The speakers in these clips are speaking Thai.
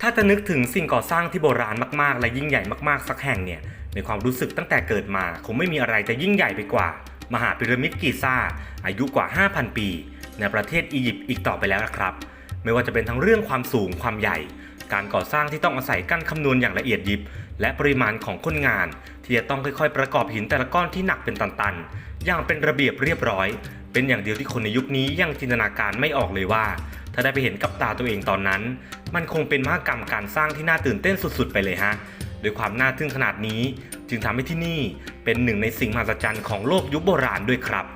ถ้าจะนึกถึงสิ่งก่อสร้างที่โบราณมากๆ และยิ่งใหญ่มากๆ สักแห่งเนี่ยในความรู้สึกตั้งแต่เกิดมา คงไม่มีอะไรจะยิ่งใหญ่ไปกว่า มหาพีระมิดกิซ่า อายุกว่า 5,000 ปี ในประเทศอียิปต์อีกต่อไปแล้วนะครับ ไม่ว่าจะเป็นทั้งเรื่องความสูงความใหญ่ การก่อสร้างที่ต้องอาศัยการคำนวณอย่างละเอียดยิบ และปริมาณของคนงาน ที่จะต้องค่อยๆ ประกอบหินแต่ละก้อนที่หนักเป็นตันๆอย่างเป็นระเบียบเรียบร้อย เป็นอย่างเดียวที่คนในยุคนี้ยังจินตนาการไม่ออกเลยว่า ถ้าได้ไปเห็นกับตาตัวเองตอนนั้น มันคงเป็นมหกรรมการสร้างที่น่าตื่นเต้นสุดๆ ไปเลยฮะโดยความน่าทึ่งขนาดนี้จึงทำให้ที่นี่เป็นหนึ่งในสิ่งมหัศจรรย์ของโลกยุคโบราณด้วยครับ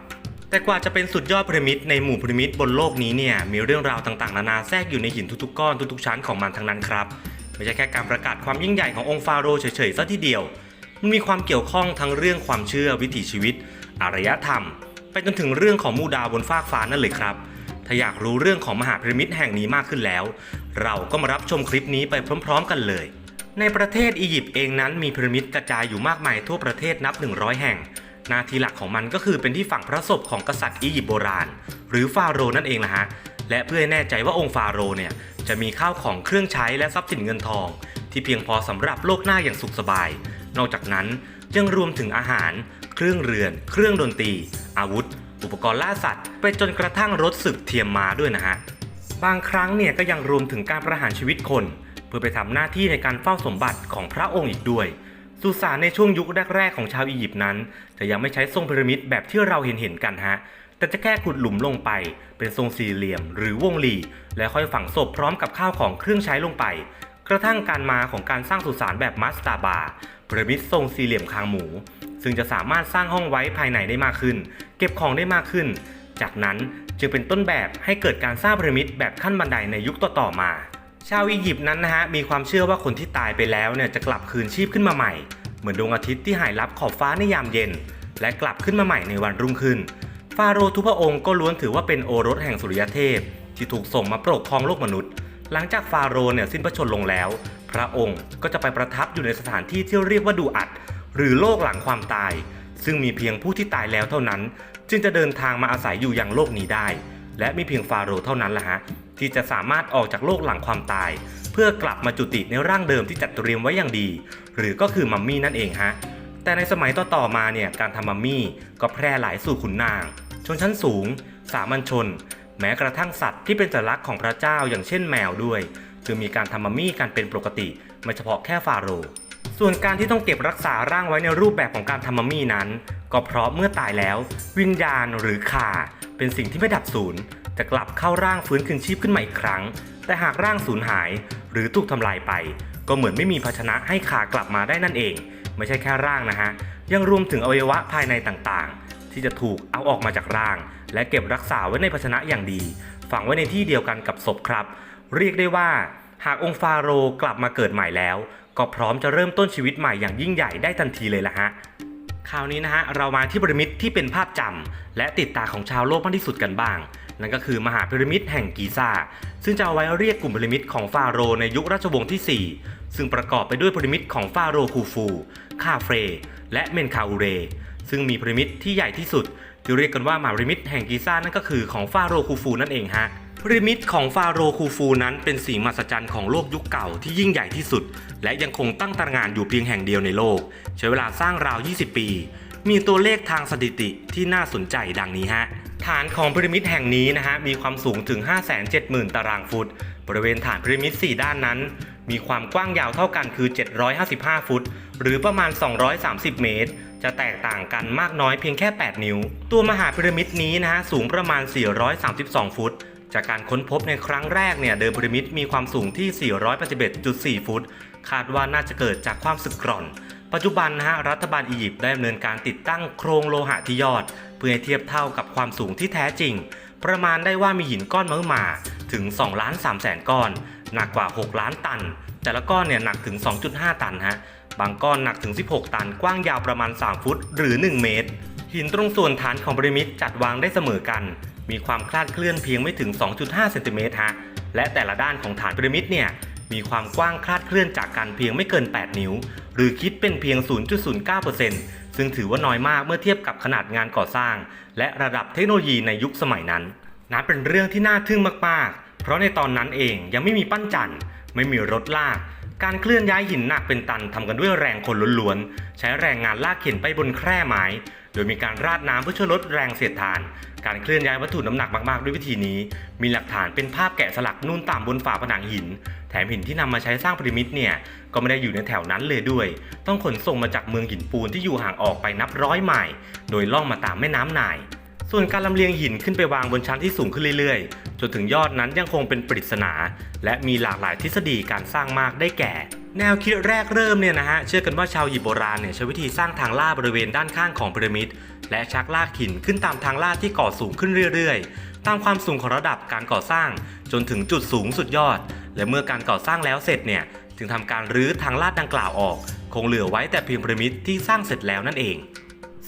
แต่กว่าจะเป็นสุดยอดพีระมิดในหมู่พีระมิดบนโลกนี้เนี่ยมีเรื่องราวต่างๆ นานาแทรกอยู่ในหินทุกๆก้อนทุกๆชั้นของมันทั้งนั้นครับไม่ใช่แค่การประกาศความยิ่งใหญ่ขององค์ฟาโรห์เฉยๆซะทีเดียว มันมีความเกี่ยวข้องทั้งเรื่องความเชื่อวิถีชีวิต อารยธรรม ไปจนถึงเรื่องของมูดาวบนฟากฟ้านั่นเลยครับาอยากรู้เรื่องของมหาพีระมิดแห่งนี้มากขึ้นแล้ว เราก็มารับชมคลิปนี้ไปพร้อม ๆ กันเลย ในประเทศอียิปต์เองนั้นมีพีระมิดกระจายอยู่มากมายทั่วประเทศนับ 100 แห่งหน้าที่หลักของมันก็คือเป็นที่ฝังพระศพของกษัตริย์อียิปต์โบราณ หรือฟาโรห์นั่นเองนะฮะและเพื่อให้แน่ใจว่าองค์ฟาโรห์เนี่ยจะมีข้าวของเครื่องใช้และทรัพย์สินเงินทอง ที่เพียงพอสำหรับโลกหน้าอย่างสุขสบาย นอกจากนั้นยังรวมถึงอาหาร เครื่องเรือน เครื่องดนตรี อาวุธ อุปกรณ์ล่าสัตว์ ไปจนกระทั่งรถศึกเทียมมาด้วยนะฮะ บางครั้งเนี่ยก็ยังรวมถึงการประหารชีวิตคน เพื่อไปทำหน้าที่ในการเฝ้าสมบัติของพระองค์อีกด้วย สุสานในช่วงยุคแรกๆของชาวอียิปต์นั้น จะยังไม่ใช้ทรงพีระมิดแบบที่เราเห็นเห็นๆกันฮะ แต่จะแค่ขุดหลุมลงไป เป็นทรงสี่เหลี่ยม หรือวงรีแล้วค่อยฝังศพพร้อมกับข้าวของเครื่องใช้ลงไป กระทั่งการมาของการสร้างสุสานแบบมัสตาบาพีระมิดทรงสี่เหลี่ยมคางหมู ซึ่งจะสามารถสร้างห้องไว้ภายในได้มากขึ้น เก็บของได้มากขึ้น จากนั้นจึงเป็นต้นแบบให้เกิดการสร้างพีระมิดแบบขั้นบันไดในยุคต่อๆมา ชาวอียิปต์นั้นนะฮะมีความเชื่อว่าคนที่ตายไปแล้วเนี่ยจะกลับคืนชีพขึ้นมาใหม่ เหมือนดวงอาทิตย์ที่หายลับขอบฟ้าในยามเย็น และกลับขึ้นมาใหม่ในวันรุ่งขึ้น ฟาโรห์ทุกพระองค์ก็ล้วนถือว่าเป็นโอรสแห่งสุริยเทพ ที่ถูกส่งมาปกครองโลกมนุษย์ หลังจากฟาโรห์เนี่ยสิ้นพระชนลงแล้ว พระองค์ก็จะไปประทับอยู่ในสถานที่ที่เรียกว่าดูอัด หรือโลกหลังความตาย ซึ่งมีเพียงผู้ที่ตายแล้วเท่านั้น จึงจะเดินทางมาอาศัยอยู่ยังโลกนี้ได้ และมีเพียงฟาโรห์เท่านั้นแหละฮะที่จะสามารถออกจากโลกหลังความตาย เพื่อกลับมาจุติในร่างเดิมที่จัดเตรียมไว้อย่างดี หรือก็คือมัมมี่นั่นเองฮะแต่ในสมัยต่อๆมาเนี่ยการทำมัมมี่ก็แพร่หลายสู่ขุนนาง ชนชั้นสูง สามัญชน แม้กระทั่งสัตว์ที่เป็นสัญลักษณ์ของพระเจ้าอย่างเช่นแมวด้วย จึงมีการทำมัมมี่กันเป็นปกติ ไม่เฉพาะแค่ฟาโรห์ ส่วนการที่ต้องเก็บรักษาร่างไว้ในรูปแบบของการทำมัมมี่นั้น ก็เพราะเมื่อตายแล้ว วิญญาณหรือข่า เป็นสิ่งที่ไม่ดับสูญจะกลับเข้าร่างฟื้นคืนชีพขึ้นมาอีกครั้ง แต่หากร่างสูญหายหรือถูกทำลายไป ก็เหมือนไม่มีภาชนะให้ขากลับมาได้นั่นเอง ไม่ใช่แค่ร่างนะฮะยังรวมถึงอวัยวะภายในต่างๆ ที่จะถูกเอาออกมาจากร่าง และเก็บรักษาไว้ในภาชนะอย่างดี ฝังไว้ในที่เดียวกันกับศพครับ เรียกได้ว่า หากองค์ฟาโรห์กลับมาเกิดใหม่แล้ว ก็พร้อมจะเริ่มต้นชีวิตใหม่อย่างยิ่งใหญ่ได้ทันทีเลยละฮะคราวนี้นะฮะเรามาที่พีระมิดที่เป็นภาพจำและติดตาของชาวโลกมากที่สุดกันบ้าง นั่นก็คือมหาพีระมิดแห่งกีซ่า ซึ่งจะเอาไว้เรียกกลุ่มพีระมิดของฟาโรห์ในยุคราชวงศ์ที่ 4 ซึ่งประกอบไปด้วยพีระมิดของฟาโรห์คูฟูคาเฟร และเมนคาอูเร ซึ่งมีพีระมิดที่ใหญ่ที่สุดที่เรียกกันว่ามหาพีระมิดแห่งกีซ่านั่นก็คือของฟาโรห์คูฟูนั่นเองฮะ พีระมิดของฟาโรห์คูฟูนั้นเป็นสิ่งมหัศจรรย์ของโลกยุคเก่าที่ยิ่งใหญ่ที่สุด และยังคงตั้งตระหง่านอยู่เพียงแห่งเดียวในโลก ใช้เวลาสร้างราว 20 ปี มีตัวเลขทางสถิติที่น่าสนใจดังนี้ฮะฐานของพีระมิดแห่งนี้นะฮะมีความสูงถึง 570,000 ตารางฟุต บริเวณฐานพีระมิด 4 ด้านนั้น มีความกว้างยาวเท่ากันคือ 755 ฟุต หรือประมาณ 230 เมตร จะแตกต่างกันมากน้อยเพียงแค่ 8 นิ้ว ตัวมหาพีระมิดนี้นะฮะสูงประมาณ 432 ฟุต จากการค้นพบในครั้งแรกเนี่ยเดิมพีระมิดมีความสูงที่ 481.4 ฟุต คาดว่าน่าจะเกิดจากความสึกกร่อน ปัจจุบันนะฮะรัฐบาลอียิปต์ได้ดำเนินการติดตั้งโครงโลหะที่ยอด เพื่อให้เทียบเท่ากับความสูงที่แท้จริง ประมาณได้ว่ามีหินก้อนมหมาถึง2ล้าน3แสนก้อน หนักกว่า 6 ล้านตัน แต่ละก้อนเนี่ยหนักถึง 2.5 ตันฮะบางก้อนหนักถึง 16 ตันกว้างยาวประมาณ 3 ฟุต หรือ 1 เมตร หินตรงส่วนฐานของพีระมิดจัดวางได้เสมอกัน มีความคลาดเคลื่อนเพียงไม่ถึง 2.5 เซนติเมตรฮะ และแต่ละด้านของฐานพีระมิดเนี่ย มีความกว้างคลาดเคลื่อนจากกันเพียงไม่เกิน 8 นิ้ว หรือคิดเป็นเพียง 0.09%ซึ่งถือว่าน้อยมากเมื่อเทียบกับขนาดงานก่อสร้าง และระดับเทคโนโลยีในยุคสมัยนั้น นับเป็นเรื่องที่น่าทึ่งมากๆ เพราะในตอนนั้นเองยังไม่มีปั้นจันทร์ไม่มีรถลาก การเคลื่อนย้ายหินหนักเป็นตันทำกันด้วยแรงคนล้วนๆ ใช้แรงงานลากเข็นไปบนแคร่ไม้ โดยมีการราดน้ำเพื่อช่วยลดแรงเสียดทาน การเคลื่อนย้ายวัตถุน้ำหนักมากๆ ด้วยวิธีนี้ มีหลักฐานเป็นภาพแกะสลักนูนต่ำบนฝาผนังหิน แถมหินที่นำมาใช้สร้างพีระมิดเนี่ย ก็ไม่ได้อยู่ในแถวนั้นเลยด้วย ต้องขนส่งมาจากเมืองหินปูนที่อยู่ห่างออกไปนับร้อยไมล์ โดยล่องมาตามแม่น้ำไนาย ส่วนการลำเลียงหินขึ้นไปวางบนชั้นที่สูงขึ้นเรื่อยๆ จนถึงยอดนั้นยังคงเป็นปริศนา และมีหลากหลายทฤษฎีการสร้างมากได้แก่ แนวคิดแรกเริ่มเนี่ยนะฮะเชื่อกันว่าชาวอียิปต์โบราณเนี่ยใช้วิธีสร้างทางลาดบริเวณด้านข้างของพีระมิดและชักลากหินขึ้นตามทางลาดที่ก่อสูงขึ้นเรื่อยๆ ตามความสูงของระดับการก่อสร้าง จนถึงจุดสูงสุดยอด และเมื่อการก่อสร้างแล้วเสร็จเนี่ยจึงทำการรื้อทางลาดดังกล่าวออก คงเหลือไว้แต่เพียงพีระมิดที่สร้างเสร็จแล้วนั่นเอง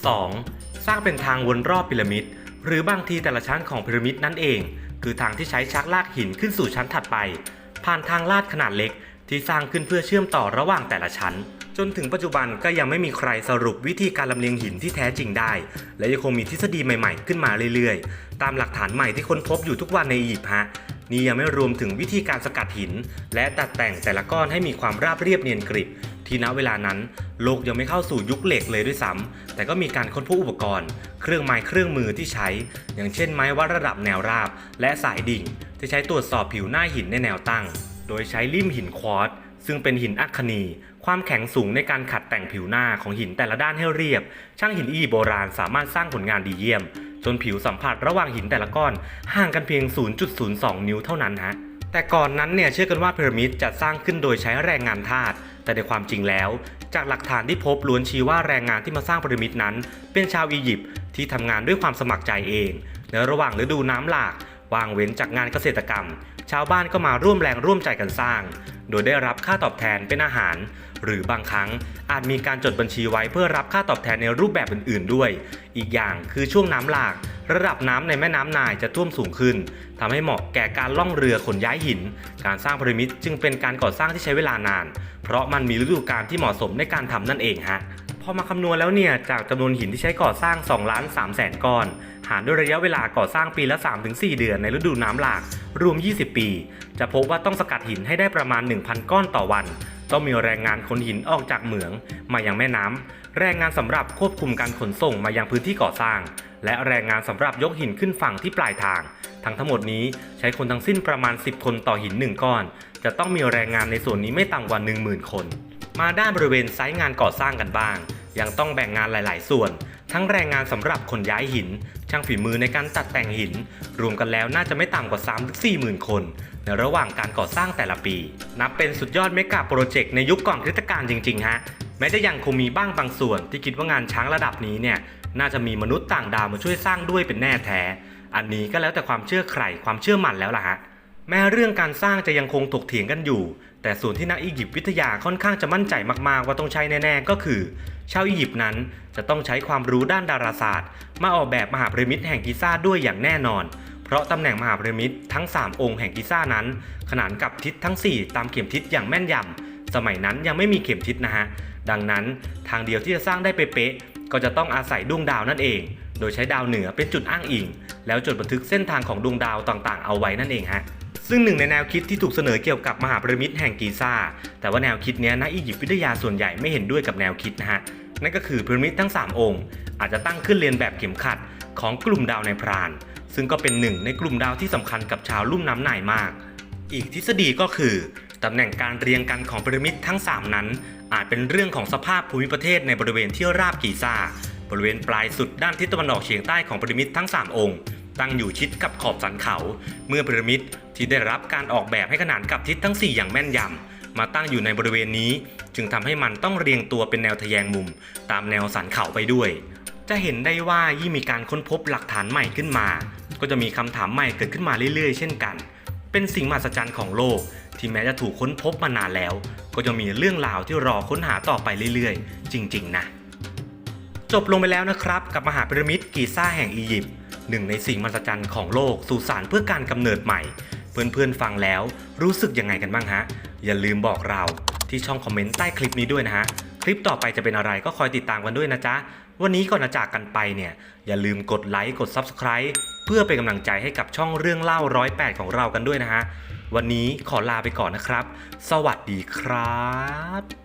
2. สร้างเป็นทางวนรอบพีระมิด หรือบางทีแต่ละชั้นของพีระมิดนั่นเอง คือทางที่ใช้ชักลากหินขึ้นสู่ชั้นถัดไป ผ่านทางลาดขนาดเล็ก ที่สร้างขึ้นเพื่อเชื่อมต่อระหว่างแต่ละชั้น จนถึงปัจจุบันก็ยังไม่มีใครสรุปวิธีการลำเลียงหินที่แท้จริงได้ และยังคงมีทฤษฎีใหม่ๆ ขึ้นมาเรื่อยๆ ตามหลักฐานใหม่ที่ค้นพบอยู่ทุกวันในอียิปต์ฮะนี่ยังไม่รวมถึงวิธีการสกัดหิน และตัดแต่งแต่ละก้อนให้มีความราบเรียบเนียนกริบ ที่ณเวลานั้นโลกยังไม่เข้าสู่ยุคเหล็กเลยด้วยซ้ำแต่ก็มีการค้นพบอุปกรณ์ เครื่องไม้เครื่องมือที่ใช้ อย่างเช่นไม้วัดระดับแนวราบ และสายดิ่ง ที่ใช้ตรวจสอบผิวหน้าหินในแนวตั้ง โดยใช้ลิ่มหินควอตซ์ซึ่งเป็นหินอัคนี ความแข็งสูงในการขัดแต่งผิวหน้าของหินแต่ละด้านให้เรียบ ช่างหินอีโบราณสามารถสร้างผลงานดีเยี่ยม จนผิวสัมผัสระหว่างหินแต่ละก้อน ห่างกันเพียง 0.02 นิ้วเท่านั้นฮะแต่ก่อนนั้นเนี่ยเชื่อกันว่าพีระมิดจะสร้างขึ้นโดยใช้แรงงานทาส แต่ในความจริงแล้ว จากหลักฐานที่พบล้วนชี้ว่าแรงงานที่มาสร้างพีระมิดนั้น เป็นชาวอียิปต์ที่ทำงานด้วยความสมัครใจเองในระหว่างฤดูน้ำหลาก วางเว้นจากงานเกษตรกรรม ชาวบ้านก็มาร่วมแรงร่วมใจกันสร้าง โดยได้รับค่าตอบแทนเป็นอาหาร หรือบางครั้งอาจมีการจดบัญชีไว้เพื่อรับค่าตอบแทนในรูปแบบอื่น ๆ ด้วย อีกอย่างคือช่วงน้ำหลาก ระดับน้ำในแม่น้ำนายจะท่วมสูงขึ้นทำให้เหมาะแก่การล่องเรือขนย้ายหิน การสร้างพีระมิดจึงเป็นการก่อสร้างที่ใช้เวลานาน เพราะมันมีฤดูกาลที่เหมาะสมในการทำนั่นเองฮะพอมาคำนวณแล้วเนี่ยจากจำนวนหินที่ใช้ก่อสร้าง2ล้าน3แสนก้อน หารด้วยระยะเวลาก่อสร้างปีละ 3-4 เดือนในฤดูน้ำหลาก รวม 20 ปี จะพบว่าต้องสกัดหินให้ได้ประมาณ 1,000 ก้อนต่อวัน ต้องมีแรงงานขนหินออกจากเหมือง มายังแม่น้ำ แรงงานสำหรับควบคุมการขนส่งมายังพื้นที่ก่อสร้าง และแรงงานสำหรับยกหินขึ้นฝั่งที่ปลายทาง ทั้งทั้งหมดนี้ใช้คนทั้งสิ้นประมาณ 10 คนต่อหิน 1 ก้อน จะต้องมีแรงงานในส่วนนี้ไม่ต่ำกว่า 10,000 คน มาด้านบริเวณไซต์งานก่อสร้างกันบ้าง ยังต้องแบ่งงานหลาย ๆ ส่วน ทั้งแรงงานสำหรับขนย้ายหิน ช่างฝีมือในการตัดแต่งหิน รวมกันแล้วน่าจะไม่ต่ำกว่า 3-4หมื่นคน ในระหว่างการก่อสร้างแต่ละปี นับเป็นสุดยอดเมกะโปรเจกต์ในยุคก่อนคริสตกาลจริงๆฮะแม้จะยังคงมีบ้างบางส่วนที่คิดว่างานช้างระดับนี้เนี่ยน่าจะมีมนุษย์ต่างดาวมาช่วยสร้างด้วยเป็นแน่แท้ อันนี้ก็แล้วแต่ความเชื่อใครความเชื่อมั่นแล้วล่ะฮะแม้เรื่องการสร้างจะยังคงถกเถียงกันอยู่ แต่ส่วนที่นักอียิปต์วิทยาค่อนข้างจะมั่นใจมากๆ ว่าต้องใช้แน่ๆ ก็คือ ชาวอียิปต์นั้นจะต้องใช้ความรู้ด้านดาราศาสตร์ มาออกแบบมหาพีระมิดแห่งกิซ่าด้วยอย่างแน่นอน เพราะตำแหน่งมหาพีระมิดทั้ง 3 องค์แห่งกิซ่านั้น ขนานกับทิศทั้ง 4 ตามเข็มทิศอย่างแม่นยำสมัยนั้นยังไม่มีเข็มทิศนะฮะดังนั้นทางเดียวที่จะสร้างได้เป๊ะๆก็จะต้องอาศัยดวงดาวนั่นเอง โดยใช้ดาวเหนือเป็นจุดอ้างอิง แล้วจดบันทึกเส้นทางของดวงดาวต่างๆ เอาไว้นั่นเองฮะ ซึ่งหนึ่งในแนวคิดที่ถูกเสนอเกี่ยวกับมหาพีระมิดแห่งกีซ่า แต่ว่าแนวคิดนี้นักอียิปต์วิทยาส่วนใหญ่ไม่เห็นด้วยกับแนวคิดนะฮะ นั่นก็คือพีระมิดทั้ง 3 องค์ อาจจะตั้งขึ้นเรียนแบบเข็มขัดของกลุ่มดาวในพราน ซึ่งก็เป็นหนึ่งในกลุ่มดาวที่สำคัญกับชาวลุ่มน้ำนายมาก อีกทฤษฎีก็คือตำแหน่งการเรียงกันของพีระมิดทั้ง 3 นั้น อาจเป็นเรื่องของสภาพภูมิประเทศในบริเวณที่ราบกีซ่า บริเวณปลายสุดด้านทิศตะวันออกเฉียงใต้ของพีระมิดทั้ง 3 องค์ ตั้งอยู่ชิดกับขอบสันเขา เมื่อพีระมิด ที่ได้รับการออกแบบให้ขนานกับทิศทั้ง 4 อย่างแม่นยำมาตั้งอยู่ในบริเวณนี้ จึงทำให้มันต้องเรียงตัวเป็นแนวทะแยงมุม ตามแนวสันเขาไปด้วย จะเห็นได้ว่ายิ่งมีการค้นพบหลักฐานใหม่ขึ้นมา ก็จะมีคำถามใหม่เกิดขึ้นมาเรื่อยๆ เช่นกัน เป็นสิ่งมหัศจรรย์ของโลก ที่แม้จะถูกค้นพบมานานแล้ว ก็จะมีเรื่องราวที่รอค้นหาต่อไปเรื่อยๆ จริง ๆ นะจบลงไปแล้วนะครับ กับมหาพีระมิดกีซ่าแห่งอียิปต์หนึ่งในสิ่งมหัศจรรย์ของโลกสู่สารเพื่อการกำเนิดใหม่ เพื่อนๆฟังแล้วรู้สึกยังไงกันบ้างฮะ อย่าลืมบอกเราที่ช่องคอมเมนต์ใต้คลิปนี้ด้วยนะฮะ คลิปต่อไปจะเป็นอะไรก็คอยติดตามกันด้วยนะจ๊ะ วันนี้ก่อนจะจากกันไปเนี่ย อย่าลืมกดไลค์กด Subscribe เพื่อเป็นกำลังใจให้กับช่องเรื่องเล่าร้อยแปดของเรากันด้วยนะฮะ วันนี้ขอลาไปก่อนนะครับ สวัสดีครับ